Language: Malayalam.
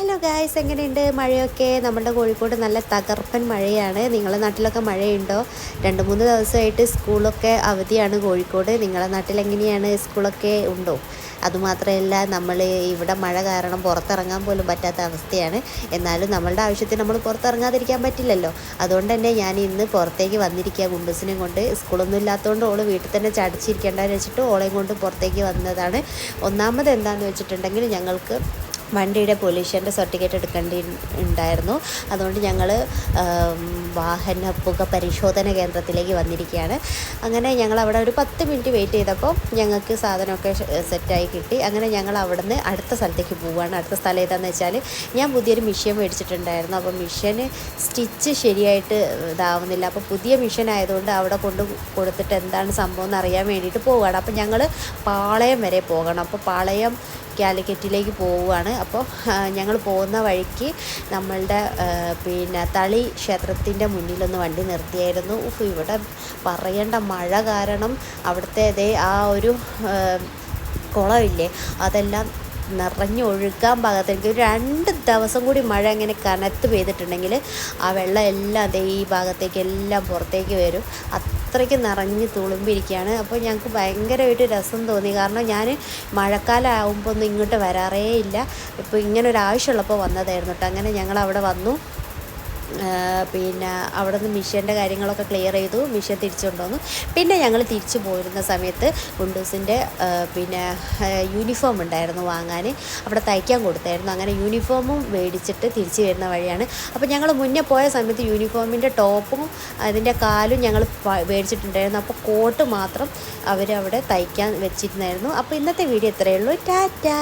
ഹലോ ഗായ്സ് എങ്ങനെയുണ്ട്? മഴയൊക്കെ? നമ്മുടെ കോഴിക്കോട് നല്ല തകർപ്പൻ മഴയാണ്. നിങ്ങളുടെ നാട്ടിലൊക്കെ മഴയുണ്ടോ? രണ്ട് മൂന്ന് ദിവസമായിട്ട് സ്കൂളൊക്കെ അവധിയാണ് കോഴിക്കോട്. നിങ്ങളുടെ നാട്ടിൽ എങ്ങനെയാണ് സ്കൂളൊക്കെ ഉണ്ടോ? അതുമാത്രമല്ല നമ്മൾ ഇവിടെ മഴ കാരണം പുറത്തിറങ്ങാൻ പോലും പറ്റാത്ത അവസ്ഥയാണ്. എന്നാലും നമ്മളുടെ ആവശ്യത്തിന് നമ്മൾ പുറത്തിറങ്ങാതിരിക്കാൻ പറ്റില്ലല്ലോ. അതുകൊണ്ട് തന്നെ ഞാൻ ഇന്ന് പുറത്തേക്ക് വന്നിരിക്കുക ഗുണ്ടസിനെ കൊണ്ട്. സ്കൂളൊന്നും ഇല്ലാത്തതുകൊണ്ട് ഓൾ വീട്ടിൽ തന്നെ ചടിച്ചിരിക്കേണ്ടതെന്ന് വെച്ചിട്ട് ഓളെയും കൊണ്ട് പുറത്തേക്ക് വന്നതാണ്. ഒന്നാമത് എന്താണെന്ന് വെച്ചിട്ടുണ്ടെങ്കിൽ ഞങ്ങൾക്ക് വണ്ടിയുടെ പൊല്യൂഷന്റെ സർട്ടിഫിക്കറ്റ് എടുക്കേണ്ടി ഉണ്ടായിരുന്നു അതുകൊണ്ട് ഞങ്ങൾ വാഹന പുക പരിശോധന കേന്ദ്രത്തിലേക്ക് വന്നിരിക്കുകയാണ്. അങ്ങനെ ഞങ്ങൾ അവിടെ ഒരു പത്ത് മിനിറ്റ് വെയിറ്റ് ചെയ്തപ്പോൾ ഞങ്ങൾക്ക് സാധനമൊക്കെ സെറ്റായി കിട്ടി. അങ്ങനെ ഞങ്ങൾ അവിടെ നിന്ന് അടുത്ത സ്ഥലത്തേക്ക് പോവുകയാണ്. അടുത്ത സ്ഥലം ഏതാണെന്ന് വെച്ചാൽ ഞാൻ പുതിയൊരു മിഷ്യൻ മേടിച്ചിട്ടുണ്ടായിരുന്നു. അപ്പോൾ മിഷ്യന് സ്റ്റിച്ച് ശരിയായിട്ട് ഇതാവുന്നില്ല. അപ്പോൾ പുതിയ മിഷ്യൻ ആയതുകൊണ്ട് അവിടെ കൊണ്ട് കൊടുത്തിട്ട് എന്താണ് സംഭവം എന്ന് അറിയാൻ വേണ്ടിയിട്ട് പോവുകയാണ്. അപ്പോൾ ഞങ്ങൾ പാളയം വരെ പോകണം. അപ്പോൾ പാളയം കാലിക്കറ്റിലേക്ക് പോവുകയാണ്. അപ്പോൾ ഞങ്ങൾ പോകുന്ന വഴിക്ക് നമ്മളുടെ പിന്നെ തളി ക്ഷേത്രത്തിന്റെ മുന്നിലൊന്ന് വണ്ടി നിർത്തിയായിരുന്നു. ഇവിടെ പറയേണ്ട മഴ കാരണം അവിടുത്തെ ആ ഒരു കുളമില്ലേ അതെല്ലാം നിറഞ്ഞൊഴുക്കാൻ ഭാഗത്തേക്ക് രണ്ട് ദിവസം കൂടി മഴ അങ്ങനെ കനത്ത് പെയ്തിട്ടുണ്ടെങ്കിൽ ആ വെള്ളം എല്ലാം അതേ ഈ ഭാഗത്തേക്ക് എല്ലാം പുറത്തേക്ക് വരും. അത്രയ്ക്ക് നിറഞ്ഞ് തുളുമ്പിരിക്കുകയാണ്. അപ്പോൾ ഞങ്ങൾക്ക് ഭയങ്കരമായിട്ട് രസം തോന്നി. കാരണം ഞാൻ മഴക്കാലം ആകുമ്പോൾ ഒന്നും ഇങ്ങോട്ട് വരാറേ ഇല്ല ഇപ്പോൾ ഇങ്ങനെ ഒരു ആവശ്യമുള്ളപ്പോൾ വന്നതായിരുന്നു കേട്ടോ. അങ്ങനെ ഞങ്ങൾ അവിടെ വന്നു. പിന്നെ അവിടെ നിന്ന് മിഷ്യന്റെ കാര്യങ്ങളൊക്കെ ക്ലിയർ ചെയ്തു. മിഷ്യൻ തിരിച്ചു കൊണ്ടുവന്നു പിന്നെ ഞങ്ങൾ തിരിച്ചു പോയിരുന്ന സമയത്ത് ഗുണ്ടൂസിന്റെ പിന്നെ യൂണിഫോം ഉണ്ടായിരുന്നു വാങ്ങാൻ അവിടെ തയ്ക്കാൻ കൊടുത്തായിരുന്നു. അങ്ങനെ യൂണിഫോമും മേടിച്ചിട്ട് തിരിച്ചു വരുന്ന വഴിയാണ്. അപ്പോൾ ഞങ്ങൾ മുന്നേ പോയ സമയത്ത് യൂണിഫോമിന്റെ ടോപ്പും അതിന്റെ കാലും ഞങ്ങൾ മേടിച്ചിട്ടുണ്ടായിരുന്നു. അപ്പോൾ കോട്ട് മാത്രം അവരവിടെ തയ്ക്കാൻ വെച്ചിരുന്നായിരുന്നു. അപ്പോൾ ഇന്നത്തെ വീഡിയോ ഇത്രയേ ഉള്ളൂ. ടാറ്റാ!